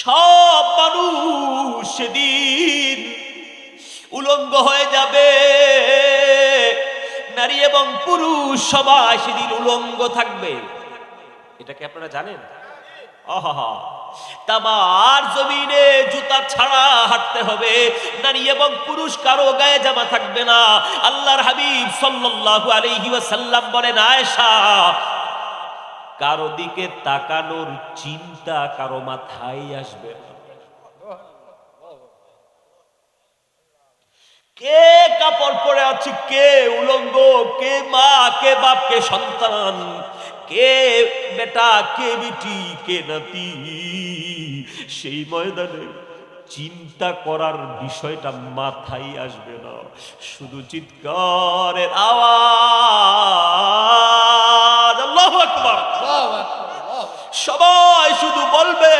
সব মানুষ সেদিন উলঙ্গ হয়ে যাবে। নারী এবং পুরুষ সবাই সেদিন উলঙ্গ থাকবে। এটা কি আপনারা জানেন? আহা তামার জমিনে জুতা ছাড়া হাঁটতে হবে। নারী এবং পুরুষ কারও গায়ে জামা থাকবে না। আল্লাহর হাবিব সাল্লাল্লাহু আলাইহি ওয়াসাল্লাম বলেন, আয়েশা কারও দিকে তাকানোর চিন্তা কারও মাথায় আসবে না। কে কাপড় পরে আছে, কে উলঙ্গ, কে মা, কে বাপ, কে সন্তান, কে বেটা, কে বিটি, কে নাতি? সেই ময়দানে চিন্তা করার বিষয়টা মাথায় আসবে না। শুধু চিৎকারের আওয়াজ আল্লাহু আকবার সবাই শুধু বলবে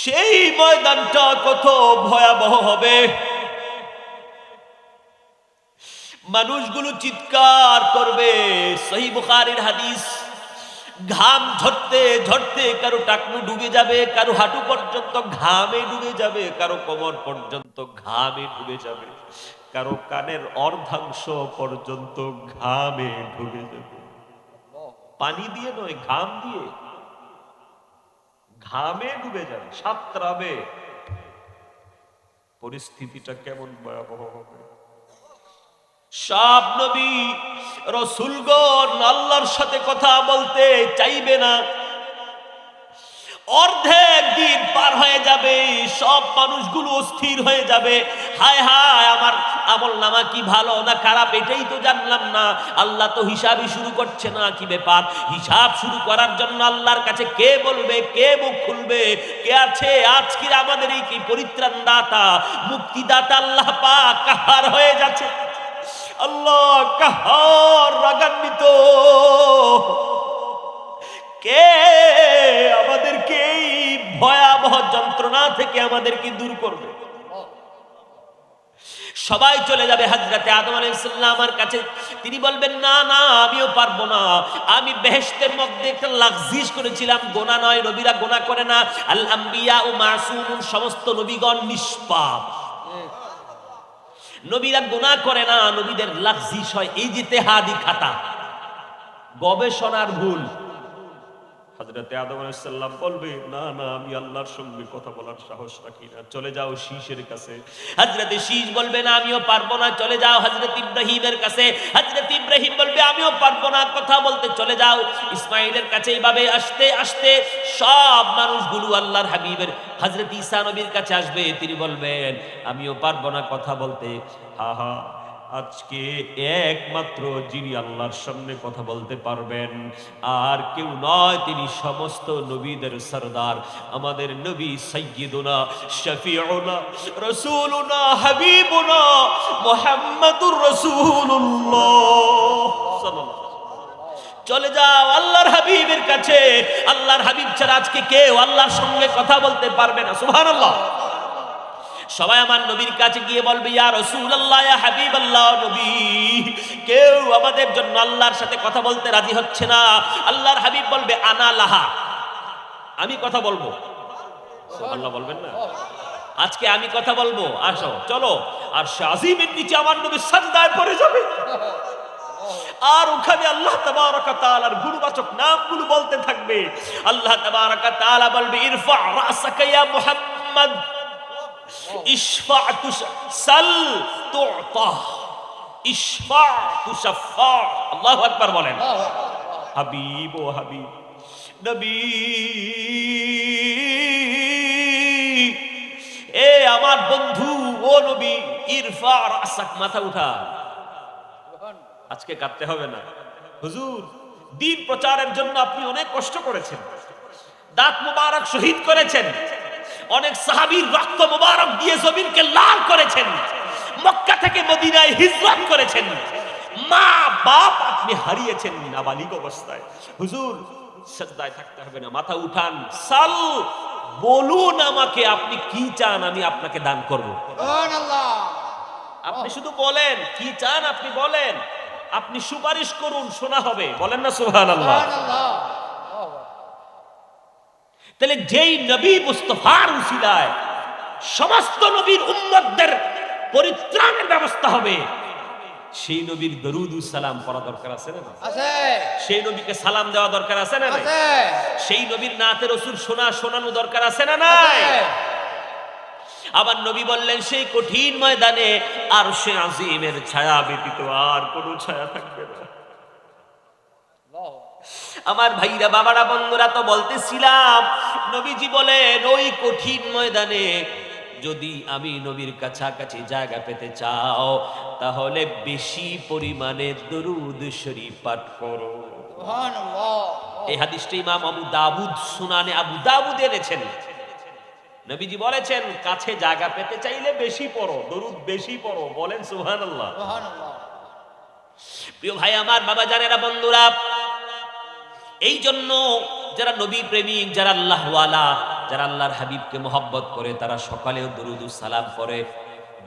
সেই ময়দানটা কত ভয়াবহ হবে। মানুষগুলো চিৎকার করবে। সহি বুখারীর হাদিস ঘাম ঝরতে ঝরতে কারও টাকনু ডুবে যাবে, কারও হাঁটু পর্যন্ত ঘামে ডুবে যাবে, কারও কোমর পর্যন্ত ঘামে ডুবে যাবে, কারও কানের অর্ধাংশ পর্যন্ত ঘামে ডুবে যাবে। পানি দিয়ে নয়, ঘাম দিয়ে। ঘামে ডুবে যাবে, সাতরাবে। পরিস্থিতিটা কেমন ভয়াবহ হবে। সব নবী রসুলগণ আল্লাহর সাথে কথা বলতে চাইবে না। অর্ধেক দিন পার হয়ে যাবে, সব মানুষগুলো অস্থির হয়ে যাবে। হায় হায়, আমার আমল নামা কি ভালো না খারাপ, এটাই তো জানলাম না। আল্লাহ তো হিসাবই শুরু করছে না, কি ব্যাপার? হিসাব শুরু করার জন্য আল্লাহর কাছে কে বলবে, কে মুখ খুলবে? কে আছে? আজকের আমাদের এই কি পরিত্রাণ দাতা মুক্তিদাতা আল্লাহ পাক, কাহার হয়ে যাচ্ছে? আল্লাহ কাহার রাগান্বিত? কে আমাদেরকে এই ভয়াবহ যন্ত্রণা থেকে আমাদেরকে দূর করবে? সবাই চলে যাবে হাজরাতে আদম আলাইসাল্লামের কাছে। তিনি বলবেন, না না, আমিও পারব না। আমি বেহেশতের মধ্যে একটা লাক্সিস করেছিলাম। গোনা নয়, নবীরা গোনা করে না। আল আম্বিয়া ও মাসুম সমস্ত নবীগণ নিষ্পাপ। নবীরা গুণা করে না নবীদের লাক্সিস হয় এই যে তেহাদি খাতা। গবেষণার ভুল। হজরতে আদম আলাইসাল্লাম বলবে, না না, আমি আল্লাহর সঙ্গে কথা বলার সাহস রাখি না। চলে যাও শীষের কাছে। হজরতে শীষ বলবে, না, আমিও পারব না। চলে যাও হজরত ইব্রাহিমের কাছে। হজরত ইব্রাহিম বলবে, আমিও পারব না। কথা বলতে চলে যাও। ইসমাইলের কাছে এইভাবে আসতে আসতে সব মানুষগুলো আল্লাহর হাবিবের হজরত ঈসা নবীর কাছে আসবে। তিনি বলবেন, আমিও পারব না কথা বলতে। হা হা। আজকে একমাত্র যিনি আল্লাহর সামনে কথা বলতে পারবেন। আর কেউ নয়, তিনি সমস্ত নবীদের সরদার। আমাদের নবী সৈয়দুনা শফিউনা, রসুলুনা, হাবিবুনা মোহাম্মদুর রসুল্লাহ চলে যাও আল্লাহর হাবিবের কাছে। আল্লাহর হাবিব ছাড়া আজকে কেউ আল্লাহর সঙ্গে কথা বলতে পারবে না। সুবহানাল্লাহ। সবাই আমার নবীর কাছে গিয়ে বলবে, ইয়া রসুল আল্লাহ ইয়া হাবিব আল্লাহ নবী। কেউ আমাদের জন্য আল্লাহর সাথে কথা বলতে রাজি হচ্ছে না। আল্লাহর হাবিব বলবে, আনা লাহা। আমি কথা বলব? আল্লাহ বলবেন না? আজকে আমি কথা বলব? আসো, চলো। আর শাজিমের নিচে আমার নবী সাজদায় পড়ে যাবে। আর ওখানে আল্লাহ তাবারাকা তাআলার গুণবাচক নামগুলো বলতে থাকবে। আল্লাহ তাবারাকা তাআলা বলবে, ইরফা রাসাকা ইয়া মুহাম্মদ। ইশফা সাল তুতা ইশফা তুশাফা আল্লাহু আকবার বলেন। হাবিব ও হাবিব। নবী। এ আমার বন্ধু ও নবী ইরফা রাসাক মাথা উঠা আজকে কাঁদতে হবে না। হুজুর দিন প্রচারের জন্য আপনি অনেক কষ্ট করেছেন। দাঁত মুবারক শহীদ করেছেন। অনেক সাহাবীর রক্ত মুবারক দিয়ে জমিনকে লাল করেছেন। মক্কা থেকে মদিনায় হিজরত করেছেন। মা বাপ আপনি হারিয়েছেন নাবালিগ অবস্থায়। হুজুর সজ্জায় থাকতে হবে না মাথা উঠান। সাল বলুন আমাকে আপনি কি চান আমি আপনাকে দান করব। আপনি শুধু বলেন কি চান আপনি বলেন। আপনি সুপারিশ করুন শোনা হবে। বলেন না সুবহানাল্লাহ। সুবহানাল্লাহ। তাহলে যেই নবী মুস্তফার উসিলায় সমস্ত নবীর উম্মতদের পরিত্রাণের ব্যবস্থা হবে সেই নবীর দরুদ সালাম পড়া দরকার আছে না সেই নবীকে সালাম দেওয়া দরকার আছে না সেই নবীর নাতে রসুল শোনা শোনানো দরকার আছে না নাই? আবার নবী বললেন সেই কঠিন ময়দানে আর সে আজিমের ছায়া ব্যতীত আর কোনো ছায়া থাকবে না। আমার ভাইরা বাবারা বন্ধুরা তো বলতেছিলাম নবীজি বলেন ওই কঠিন ময়দানে যদি আমি নবীর কাছাকাছি জায়গা পেতে চাও তাহলে বেশি পরিমাণে দরুদ শরীফ পাঠ করো। এই হাদিসটা ইমাম আবু দাউদ সুনানে আবু দাউদ এনেছেন। নবীজি বলেছেন কাছে জায়গা পেতে চাইলে বেশি পড়ো দরুদ বেশি পড়ো বলেন সুবহানাল্লাহ। সুবহানাল্লাহ। প্রিয় ভাই আমার বাবা জানেরা বন্ধুরা এই জন্য যারা নবী প্রেমিক যারা আল্লাহওয়ালা যারা আল্লাহর হাবিবকে মোহব্বত করে তারা সকালেও দরুদ সালাম করে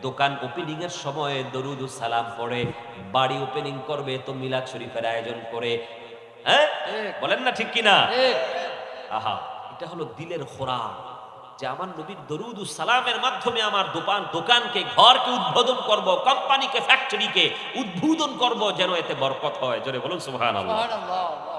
দোকান ওপেনিং এর সময় দরুদ সালাম পড়ে। বাড়ি ওপেনিং করবে তো মিলাদ শরীফের আয়োজন করে। হ্যাঁ। বলেন না ঠিক কিনা? আহা এটা হলো দিলের খোরাক যে আমার নবীর দরুদ সালামের মাধ্যমে আমার দোকান দোকানকে ঘরকে উদ্বোধন করব কোম্পানিকে ফ্যাক্টরিকে উদ্বোধন করব যেন এতে বরকত হয়। জোরে বলুন সুবহানাল্লাহ। সুবহানাল্লাহ